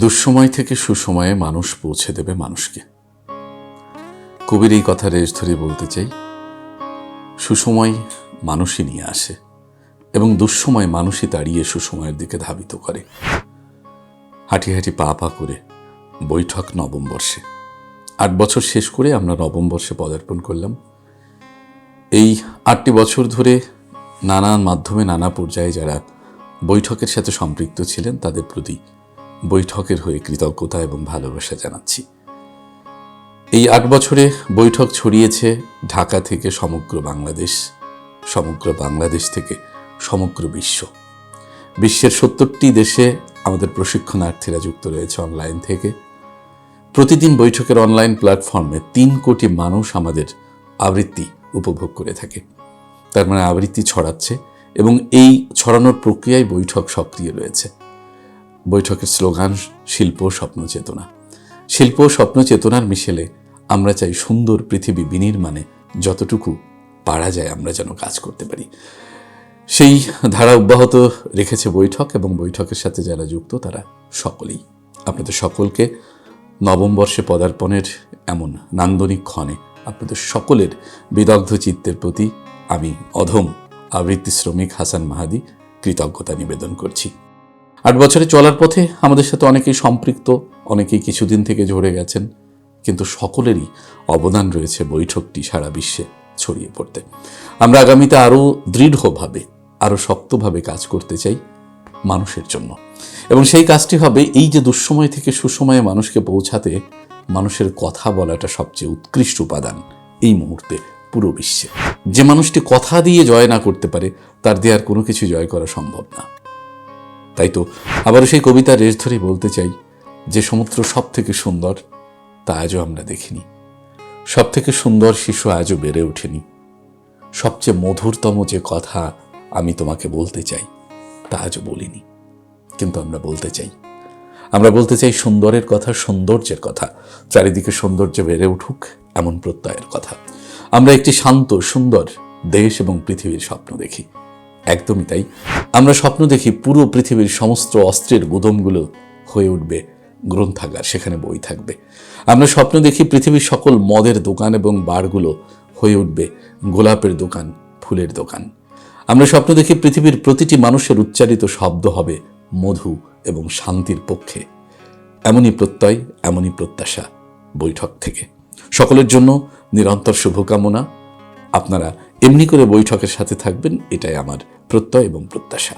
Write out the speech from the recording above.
দুঃসময় থেকে সুসময়ে মানুষ পৌঁছে দেবে মানুষকে। কবির এই কথা রেশ ধরে বলতে চাই, সুসময় মানুষই নিয়ে আসে এবং দুঃসময় মানুষই দাঁড়িয়ে সুসময়ের দিকে ধাবিত করে। হাঁটি হাঁটি পা পা করে বৈঠক নবম বর্ষে। আট বছর শেষ করে আমরা নবম বর্ষে পদার্পণ করলাম। এই আটটি বছর ধরে নানান মাধ্যমে নানা পর্যায়ে যারা বৈঠকের সাথে সম্পৃক্ত ছিলেন, তাদের প্রতি বৈঠকের হয়ে কৃতজ্ঞতা এবং ভালোবাসা জানাচ্ছি। এই আট বছরে বৈঠক ছড়িয়েছে ঢাকা থেকে সমগ্র বাংলাদেশ সমগ্র বাংলাদেশ থেকে সমগ্র বিশ্ব। বিশ্বের সত্তরটি দেশে আমাদের প্রশিক্ষণার্থীরা যুক্ত রয়েছে অনলাইন থেকে। প্রতিদিন বৈঠকের অনলাইন প্ল্যাটফর্মে তিন কোটি মানুষ আমাদের আবৃত্তি উপভোগ করে থাকে। তার মানে আবৃত্তি ছড়াচ্ছে এবং এই ছড়ানোর প্রক্রিয়ায় বৈঠক সক্রিয় রয়েছে। বৈঠকের স্লোগান, শিল্প স্বপ্ন চেতনা শিল্প স্বপ্ন চেতনার মিশেলে আমরা চাই সুন্দর পৃথিবী বিনির্মাণে যতটুকু পারা যায় আমরা যেন কাজ করতে পারি। সেই ধারা অব্যাহত রেখেছে বৈঠক এবং বৈঠকের সাথে যারা যুক্ত তারা সকলেই। আপনাদের সকলকে নবম বর্ষে পদার্পণের এমন নান্দনিক ক্ষণে আপনাদের সকলের বিদগ্ধ চিত্তের প্রতি আমি অধম আবৃত্তি শ্রমিক হাসান মাহাদি কৃতজ্ঞতা নিবেদন করছি। আট বছরে চলার পথে আমাদের সাথে অনেকেই সম্পৃক্ত, অনেকেই কিছুদিন থেকে ঝরে গেছেন, কিন্তু সকলেরই অবদান রয়েছে বৈঠকটি সারা বিশ্বে ছড়িয়ে পড়তে। আমরা আগামীতে আরও দৃঢ়ভাবে, আরও শক্তভাবে কাজ করতে চাই মানুষের জন্য। এবং সেই কাজটি হবে এই যে দুঃসময় থেকে সুসময়ে মানুষকে পৌঁছাতে, মানুষের কথা বলাটা সবচেয়ে উৎকৃষ্ট উপাদান এই মুহূর্তে পুরো বিশ্বে। যে মানুষটি কথা দিয়ে জয় না করতে পারে, তার দিয়ে আর কোনো কিছু জয় করা সম্ভব না। তাই তো আবারও সেই কবিতার রেশ ধরে বলতে চাই, যে সমুদ্র সব থেকে সুন্দর, তা আজও আমরা দেখিনি। সব থেকে সুন্দর শিশু আজও বেড়ে ওঠেনি। সবচেয়ে মধুরতম যে কথা আমি তোমাকে বলতে চাই, তা আজও বলিনি। কিন্তু আমরা বলতে চাই, আমরা বলতে চাই সুন্দরের কথা সৌন্দর্যের কথা, চারিদিকে সৌন্দর্য বেড়ে উঠুক এমন প্রত্যয়ের কথা। আমরা একটি শান্ত, সুন্দর দেশ এবং পৃথিবীর স্বপ্ন দেখি। একদমই তাই। আমরা স্বপ্ন দেখি পুরো পৃথিবীর সমস্ত অস্ত্রের গুদমগুলো হয়ে উঠবে, গ্রন্থাগার সেখানে বই থাকবে। আমরা স্বপ্ন দেখি পৃথিবীর সকল মদের দোকান এবং বারগুলো হয়ে উঠবে, গোলাপের দোকান, ফুলের দোকান। আমরা স্বপ্ন দেখি পৃথিবীর প্রতিটি মানুষের উচ্চারিত শব্দ হবে মধু এবং শান্তির পক্ষে। এমনই প্রত্যয়, এমনই প্রত্যাশা বৈঠক থেকে। সকলের জন্য নিরন্তর শুভকামনা। আপনারা এমনি করে বৈঠকের সাথে থাকবেন এটাই আমার প্রত্যয় এবং প্রত্যাশা।